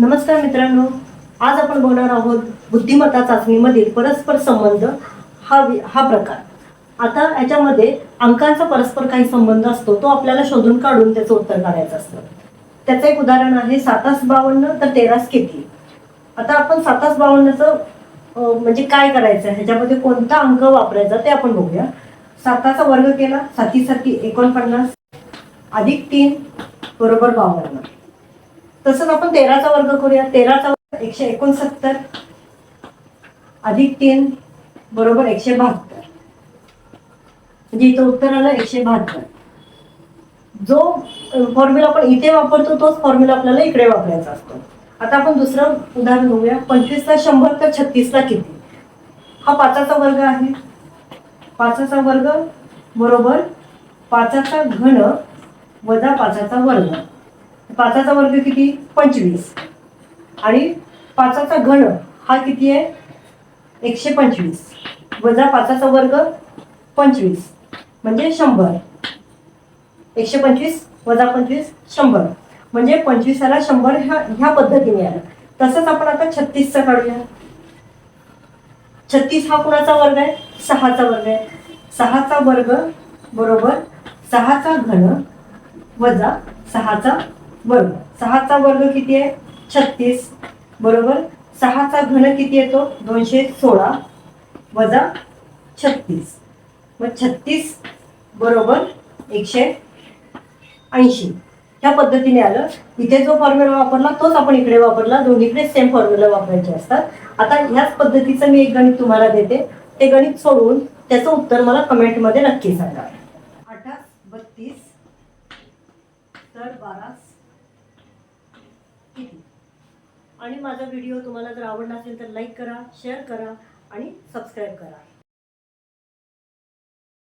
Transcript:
नमस्कार मित्रांनो आज आपण बोलणार आहोत बुद्धिमत्ता चाचणीमधील परस्पर संबंध हा हा प्रकार. आता याच्यामध्ये अंकांचा परस्पर काही संबंध असतो तो आपल्याला शोधून काढून त्याचं उत्तर काढायचं असतं. त्याचं एक उदाहरण आहे सातास बावन्न तर तेरास किती. आता आपण सातास बावन्नचं म्हणजे काय करायचं ह्याच्यामध्ये कोणता अंक वापरायचा ते आपण बघूया. साताचा वर्ग केला साती साती एकोणपन्नास अधिक तीन बरोबर बावन्न. तसंच आपण तेराचा वर्ग करूया. तेराचा वर्ग एकशे एकोणसत्तर अधिक तीन बरोबर एकशे बहात्तर. म्हणजे इथं उत्तर आलं एकशे बहात्तर. जो फॉर्म्युला आपण इथे वापरतो तोच फॉर्म्युला आपल्याला इकडे वापरायचा असतो. आता आपण दुसरं उदाहरण बघूया. पंचवीसला शंभर तर छत्तीसला किती? हा पाचाचा वर्ग आहे. पाचाचा वर्ग बरोबर पाचाचा घन वजा पाचाचा वर्ग. पाचाचा वर्ग किती? पंचवीस. आणि पाचाचा घन हा किती आहे? एकशे पंचवीस. वजा पाचाचा वर्ग पंचवीस. म्हणजे शंभर. एकशे पंचवीस वजा पंचवीस शंभर. म्हणजे पंचवीसाला शंभर ह्या ह्या पद्धतीने आलं तसंच आपण आता छत्तीसचा काढूया. छत्तीस हा कुणाचा वर्ग आहे? सहाचा वर्ग आहे. सहाचा वर्ग बरोबर सहाचा घन वजा सहाचा वर्ग सहाचा वर्ग किती आहे? छत्तीस. बरोबर? सहाचा घन किती येतो? दोनशे सोळा. वजा छत्तीस. मग छत्तीस बरोबर एकशे ऐंशी. ह्या पद्धतीने आलं. इथे जो फॉर्म्युला वापरला तोच आपण इकडे वापरला. दोन्हीकडे सेम फॉर्म्युला वापरायचे असतात. आता ह्याच पद्धतीचं मी एक गणित तुम्हाला देते. ते गणित सोडवून त्याचं उत्तर मला कमेंटमध्ये नक्की सांगा. अठ्ठास बत्तीस तर बारा किती आणि माझा व्हिडिओ तुम्हाला जर आवडला असेल तर लाईक करा शेअर करा आणि सबस्क्राईब करा.